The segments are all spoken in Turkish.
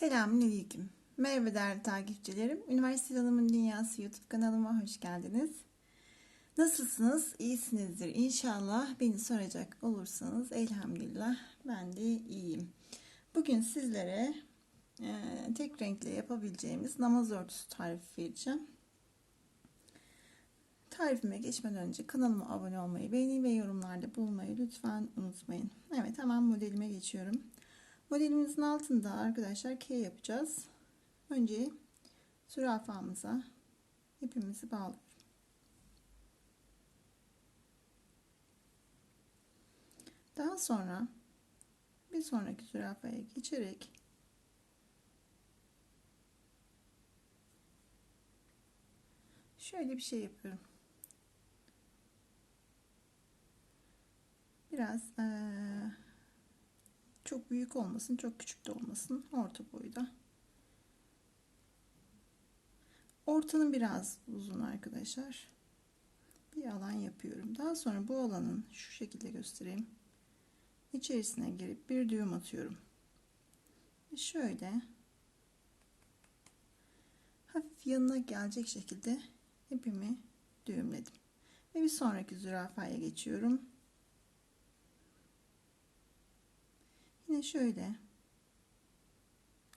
Selamünaleyküm. Merhaba değerli takipçilerim. Üniversite Hanım'ın Dünyası YouTube kanalıma hoş geldiniz. Nasılsınız? İyisinizdir. İnşallah beni soracak olursanız elhamdülillah ben de iyiyim. Bugün sizlere e, tek renkle yapabileceğimiz namaz örtüsü tarifi vereceğim. Tarifime geçmeden önce kanalıma abone olmayı, beğeni ve yorumlarda bulmayı lütfen unutmayın. Evet hemen modelime geçiyorum. Modelimizin altında arkadaşlar K yapacağız. Önce zürafamıza ipimizi bağlıyorum. Daha sonra bir sonraki zürafaya geçerek şöyle bir şey yapıyorum. Biraz ee, çok büyük olmasın, çok küçük de olmasın. Orta boyda. Ortanın biraz uzun arkadaşlar. Bir alan yapıyorum. Daha sonra bu alanın şu şekilde göstereyim. İçerisine girip bir düğüm atıyorum. Şöyle hafif yanına gelecek şekilde ipimi düğümledim. Ve bir sonraki zürafaya geçiyorum. Yine şöyle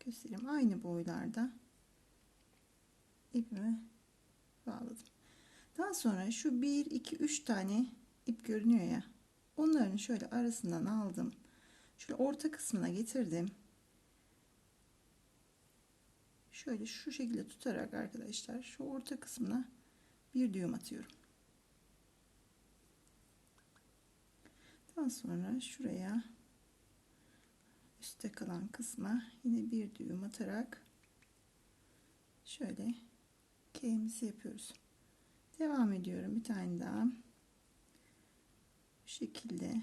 göstereyim. Aynı boylarda ipimi bağladım. Daha sonra şu 1 2 3 tane ip görünüyor ya. Onların şöyle arasından aldım. Şöyle orta kısmına getirdim. Şöyle şu şekilde tutarak arkadaşlar şu orta kısmına bir düğüm atıyorum. Daha sonra şuraya üstte kalan kısma yine bir düğüm atarak şöyle K'mizi yapıyoruz. Devam ediyorum bir tane daha. Bu şekilde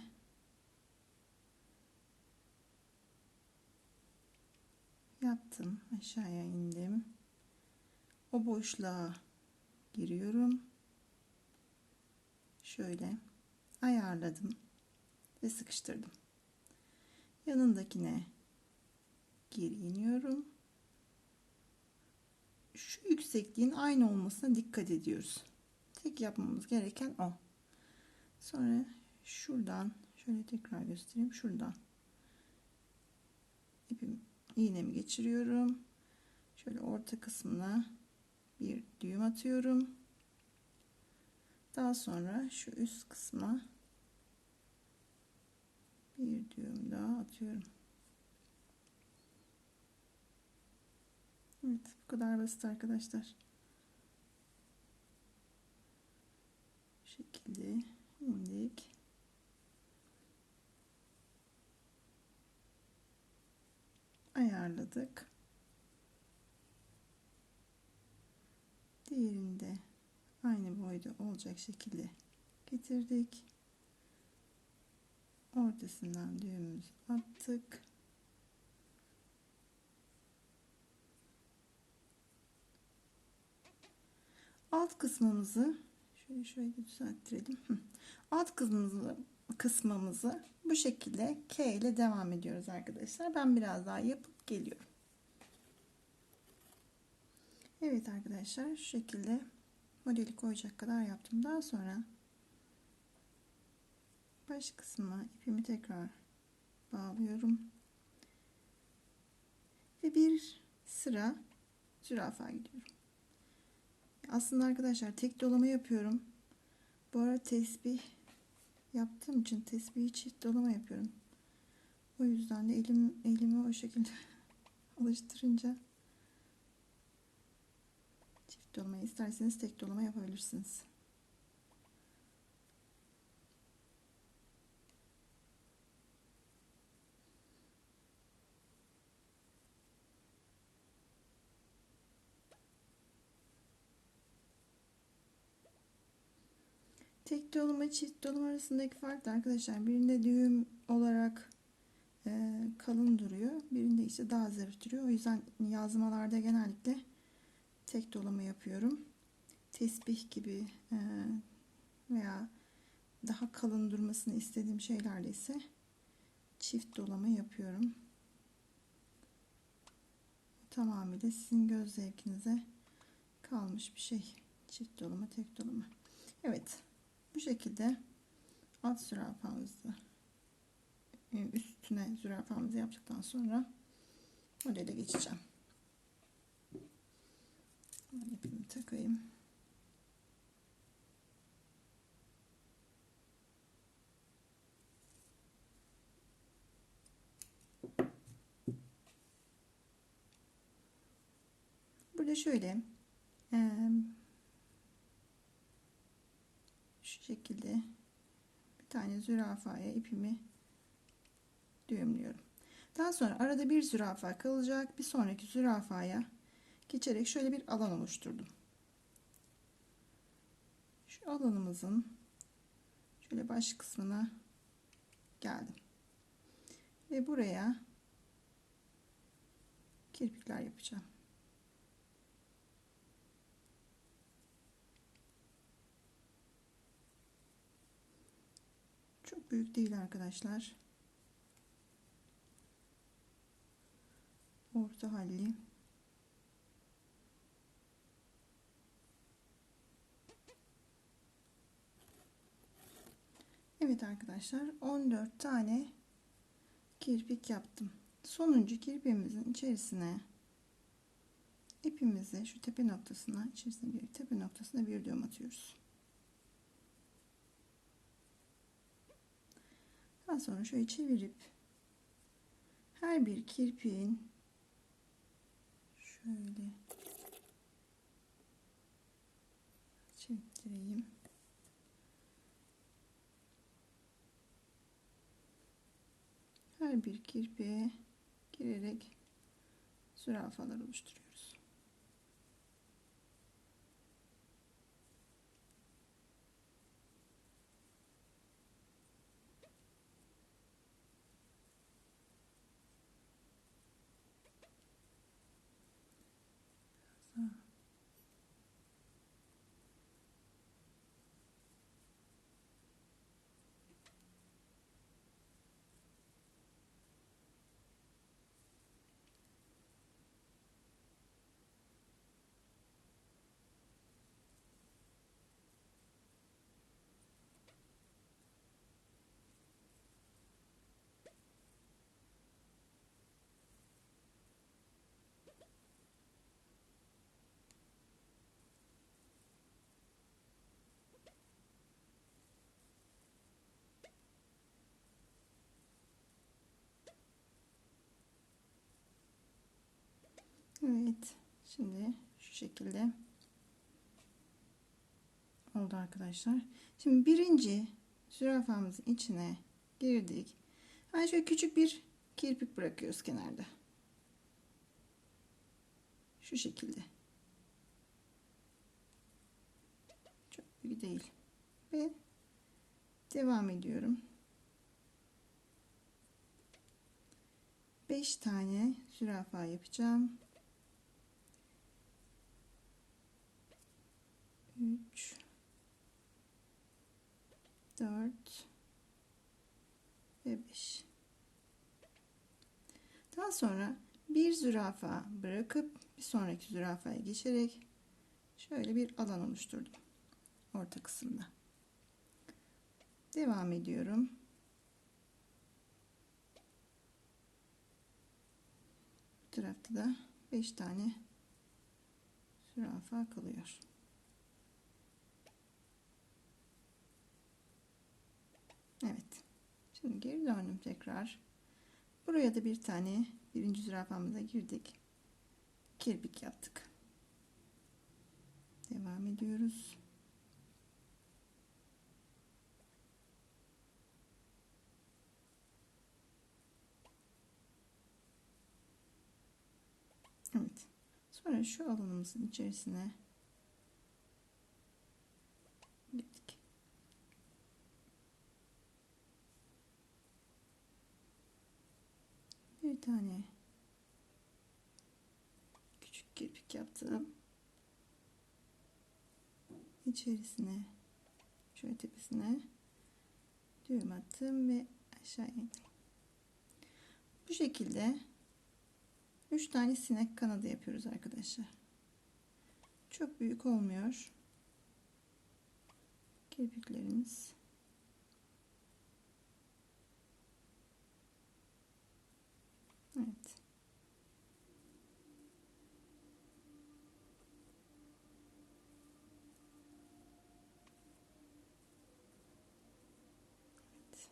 yaptım. Aşağıya indim. O boşluğa giriyorum. Şöyle ayarladım ve sıkıştırdım. Yanındakine geri iniyorum. Şu yüksekliğin aynı olmasına dikkat ediyoruz. Tek yapmamız gereken o. Sonra şuradan şöyle tekrar göstereyim. Şuradan ipim iğnemi geçiriyorum. Şöyle orta kısmına bir düğüm atıyorum. Daha sonra şu üst kısma bir düğüm daha atıyorum. Evet bu kadar basit arkadaşlar. Bu şekilde indik. Ayarladık. Diğerinde aynı boyda olacak şekilde getirdik. Ortasından düğümümüzü attık. alt kısmımızı şöyle şöyle düzelttirelim. Alt kısmımızı kısmımızı bu şekilde K ile devam ediyoruz arkadaşlar. Ben biraz daha yapıp geliyorum. Evet arkadaşlar şu şekilde modeli koyacak kadar yaptım. Daha sonra baş kısmına ipimi tekrar bağlıyorum. Ve bir sıra zürafa gidiyorum. Aslında arkadaşlar tek dolama yapıyorum. Bu arada tesbih yaptığım için tesbihi çift dolama yapıyorum. O yüzden de elim elimi o şekilde alıştırınca çift dolama isterseniz tek dolama yapabilirsiniz. Tek doluma çift dolum arasındaki fark da arkadaşlar birinde düğüm olarak e, kalın duruyor. Birinde ise daha zarif duruyor. O yüzden yazmalarda genellikle tek dolama yapıyorum. Tesbih gibi e, veya daha kalın durmasını istediğim şeylerde ise çift dolama yapıyorum. tamamıyla sizin göz zevkinize kalmış bir şey. Çift dolama, tek dolama. Evet. Bu şekilde alt zürafamızı e, üstüne zürafamızı yaptıktan sonra modele geçeceğim. İpimi takayım. Burada şöyle eee, şu şekilde bir tane zürafaya ipimi düğümlüyorum. Daha sonra arada bir zürafa kalacak. Bir sonraki zürafaya geçerek şöyle bir alan oluşturdum. Şu alanımızın şöyle baş kısmına geldim. Ve buraya kirpikler yapacağım. Büyük değil arkadaşlar. Orta halli. Evet arkadaşlar 14 tane kirpik yaptım. Sonuncu kirpiğimizin içerisine ipimizi şu tepe noktasına içerisine bir tepe noktasına bir düğüm atıyoruz. Daha sonra şöyle çevirip her bir kirpiğin şöyle çektireyim. Her bir kirpiğe girerek zürafalar oluşturuyoruz. Evet. Şimdi şu şekilde oldu arkadaşlar. Şimdi birinci zürafamızın içine girdik. Yani şöyle küçük bir kirpik bırakıyoruz kenarda. Şu şekilde. Çok büyük değil. Ve devam ediyorum. 5 tane zürafa yapacağım. 3 4 ve 5 daha sonra bir zürafa bırakıp bir sonraki zürafaya geçerek şöyle bir alan oluşturdum orta kısımda. Devam ediyorum. Bu tarafta da 5 tane zürafa kalıyor Evet. Şimdi geri döndüm tekrar. Buraya da bir tane birinci zürafamıza girdik. Kirpik yaptık. Devam ediyoruz. Evet. Sonra şu alanımızın içerisine gittik. bir tane küçük kirpik yaptım. İçerisine şöyle tepesine düğüm attım ve aşağı indim. Bu şekilde 3 tane sinek kanadı yapıyoruz arkadaşlar. Çok büyük olmuyor. Kirpiklerimiz. Evet. Evet.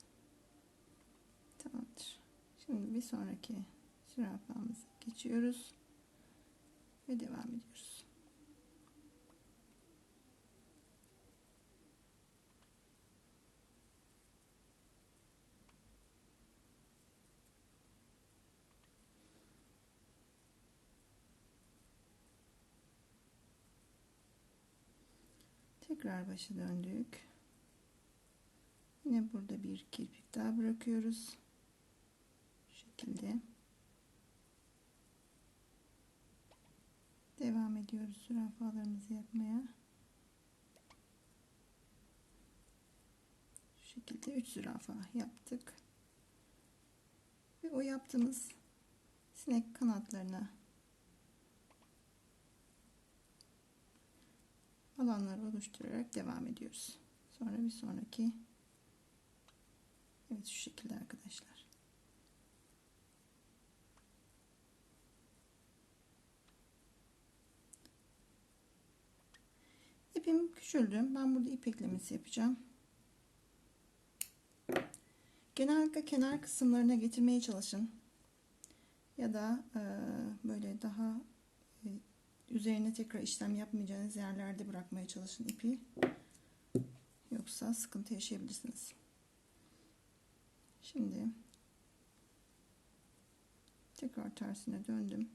Tamamdır. Şimdi bir sonraki zürafamıza geçiyoruz ve devam ediyoruz. Tekrar başa döndük. Yine burada bir kirpik daha bırakıyoruz. Şekilde. Devam ediyoruz zürafalarımızı yapmaya. Şu şekilde 3 zürafa yaptık. Ve o yaptığımız sinek kanatlarına alanlar oluşturarak devam ediyoruz. Sonra bir sonraki Evet şu şekilde arkadaşlar. İpim küçüldü. Ben burada ip eklemesi yapacağım. Genellikle kenar kısımlarına getirmeye çalışın. Ya da e, böyle daha e, üzerine tekrar işlem yapmayacağınız yerlerde bırakmaya çalışın ipi. Yoksa sıkıntı yaşayabilirsiniz. Şimdi tekrar tersine döndüm.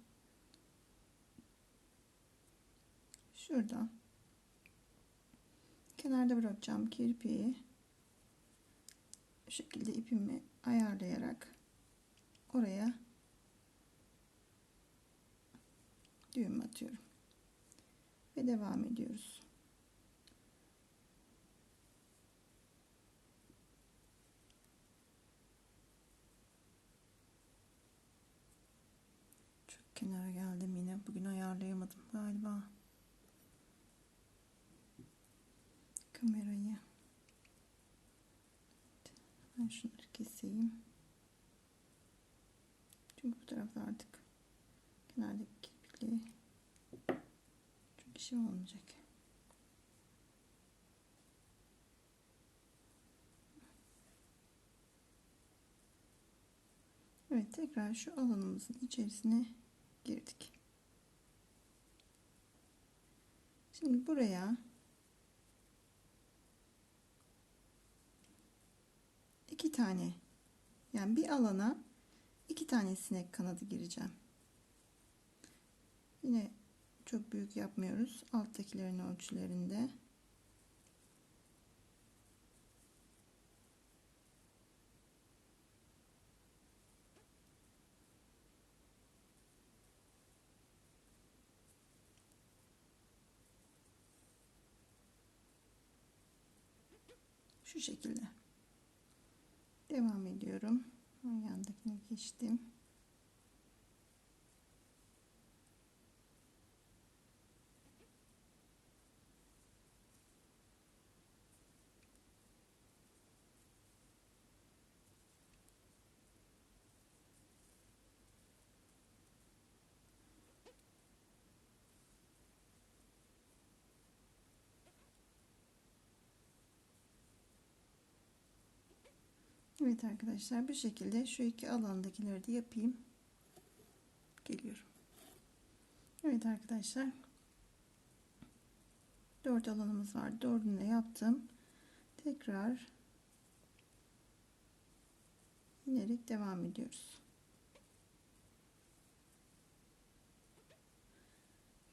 Şurada kenarda bırakacağım kirpiği. Bu şekilde ipimi ayarlayarak oraya düğüm atıyorum. Ve devam ediyoruz. Çok kenara geldim yine. Bugün ayarlayamadım galiba kamerayı. Ben şunları keseyim. Çünkü bu tarafta artık kenardaki kirpikli çok işim olmayacak. Evet tekrar şu alanımızın içerisine girdik. Şimdi buraya iki tane yani bir alana iki tane sinek kanadı gireceğim. Yine çok büyük yapmıyoruz. Alttakilerin ölçülerinde. Şu şekilde. Devam ediyorum. Yandakine geçtim. Evet arkadaşlar bu şekilde şu iki alandakileri de yapayım. Geliyorum. Evet arkadaşlar. Dört alanımız var. Dördünü de yaptım. Tekrar inerek devam ediyoruz.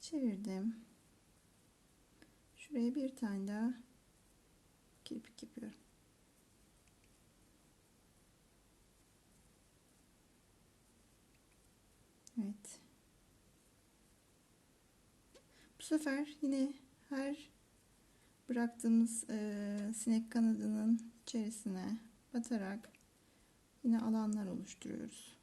Çevirdim. Şuraya bir tane daha kirpik yapıyorum. Evet. Bu sefer yine her bıraktığımız e, sinek kanadının içerisine batarak yine alanlar oluşturuyoruz.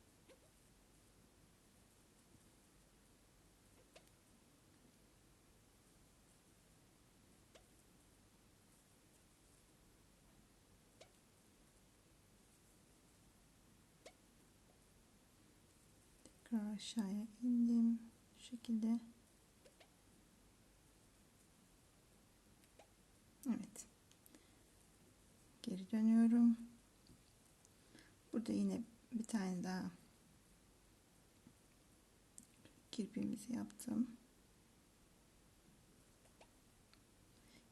Tekrar aşağıya indim. Şu şekilde. Evet. Geri dönüyorum. Burada yine bir tane daha kirpiğimizi yaptım.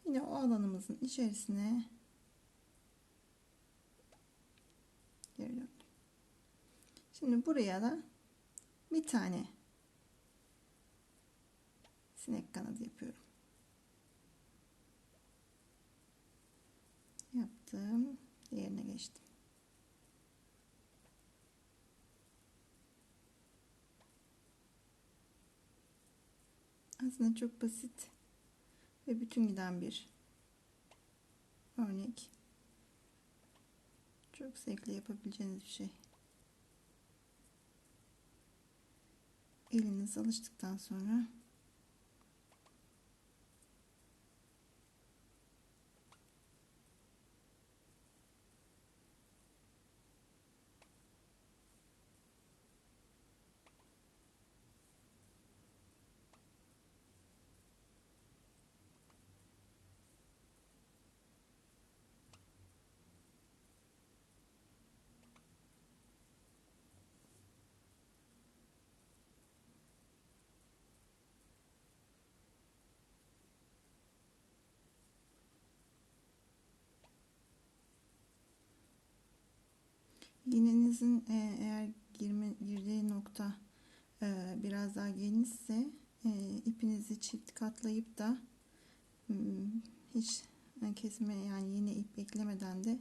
Yine o alanımızın içerisine geri döndüm. Şimdi buraya da bir tane sinek kanadı yapıyorum. Yaptım. Diğerine geçtim. Aslında çok basit ve bütün giden bir örnek. Çok zevkli yapabileceğiniz bir şey. Eliniz alıştıktan sonra iğnenizin e, eğer girme, girdiği nokta e, biraz daha genişse e, ipinizi çift katlayıp da hmm, hiç e, kesme yani yeni ip eklemeden de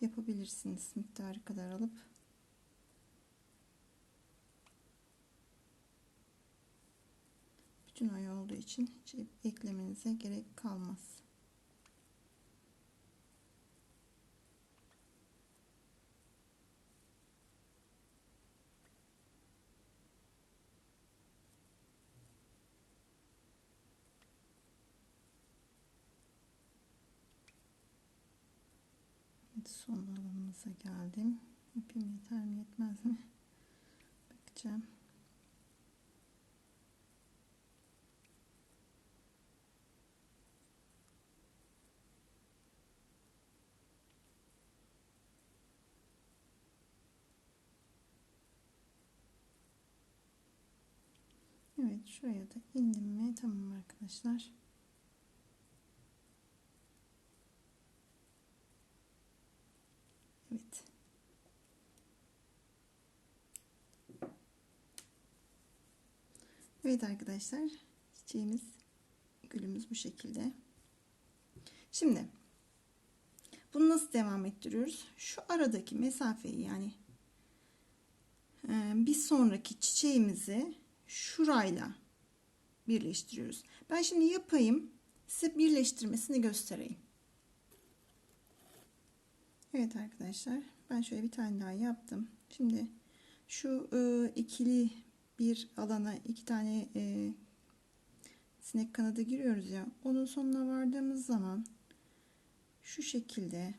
yapabilirsiniz miktarı kadar alıp bütün oy olduğu için hiç ip eklemenize gerek kalmaz. Evet, son alanımıza geldim. İpim yeter mi yetmez mi? Bakacağım. Evet şuraya da indim mi tamam arkadaşlar. Evet. Evet arkadaşlar çiçeğimiz gülümüz bu şekilde. Şimdi bunu nasıl devam ettiriyoruz? Şu aradaki mesafeyi yani e, bir sonraki çiçeğimizi şurayla birleştiriyoruz. Ben şimdi yapayım size birleştirmesini göstereyim. Evet arkadaşlar ben şöyle bir tane daha yaptım. Şimdi şu e, ikili bir alana iki tane e, sinek kanadı giriyoruz ya onun sonuna vardığımız zaman şu şekilde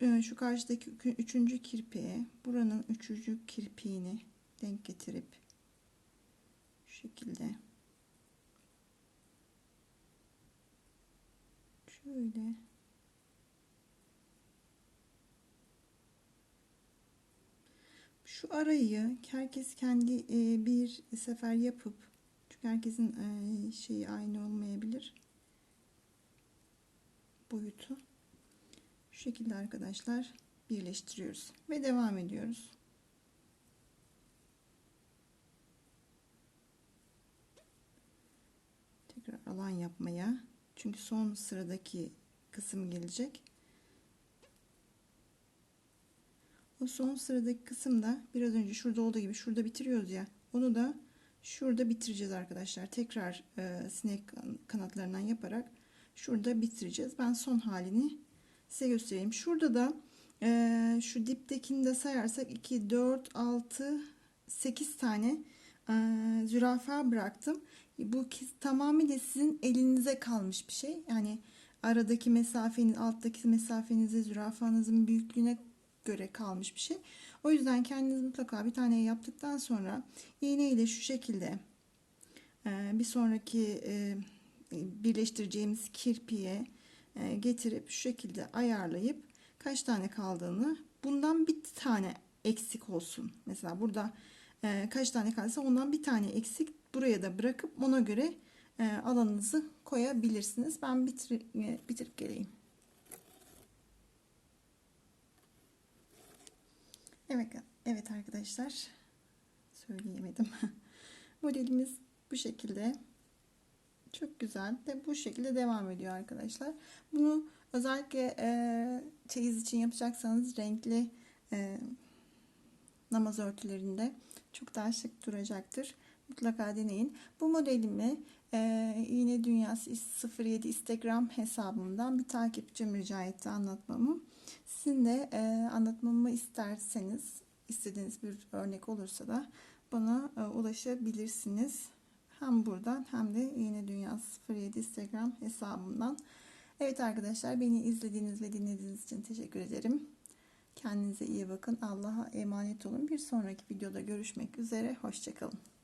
e, şu karşıdaki üçüncü kirpiğe buranın üçüncü kirpiğini denk getirip şu şekilde şöyle şu arayı herkes kendi e, bir sefer yapıp çünkü herkesin e, şeyi aynı olmayabilir boyutu şu şekilde arkadaşlar birleştiriyoruz ve devam ediyoruz. Tekrar alan yapmaya çünkü son sıradaki kısım gelecek. O son sıradaki kısımda biraz önce şurada olduğu gibi şurada bitiriyoruz ya. Onu da şurada bitireceğiz arkadaşlar. Tekrar e, sinek kanatlarından yaparak şurada bitireceğiz. Ben son halini size göstereyim. Şurada da e, şu diptekini de sayarsak 2, 4, 6, 8 tane e, zürafa bıraktım. Bu tamamıyla sizin elinize kalmış bir şey. Yani aradaki mesafenin alttaki mesafenize zürafanızın büyüklüğüne göre kalmış bir şey. O yüzden kendiniz mutlaka bir tane yaptıktan sonra iğne ile şu şekilde e, bir sonraki e, birleştireceğimiz kirpiye e, getirip şu şekilde ayarlayıp kaç tane kaldığını bundan bir tane eksik olsun. Mesela burada kaç tane kaldıysa ondan bir tane eksik buraya da bırakıp ona göre alanınızı koyabilirsiniz. Ben bitir, bitirip geleyim. Evet, evet arkadaşlar söyleyemedim. Modelimiz bu şekilde. Çok güzel ve bu şekilde devam ediyor arkadaşlar. Bunu özellikle e, çeyiz için yapacaksanız renkli e, namaz örtülerinde çok daha şık duracaktır. Mutlaka deneyin. Bu modelimi e, Yine Dünyası 07 Instagram hesabımdan bir takipçim rica etti anlatmamı. Sizin e, anlatmamı isterseniz, istediğiniz bir örnek olursa da bana e, ulaşabilirsiniz. Hem buradan hem de Yine Dünyası 07 Instagram hesabımdan. Evet arkadaşlar beni izlediğiniz ve dinlediğiniz için teşekkür ederim. Kendinize iyi bakın. Allah'a emanet olun. Bir sonraki videoda görüşmek üzere. Hoşçakalın.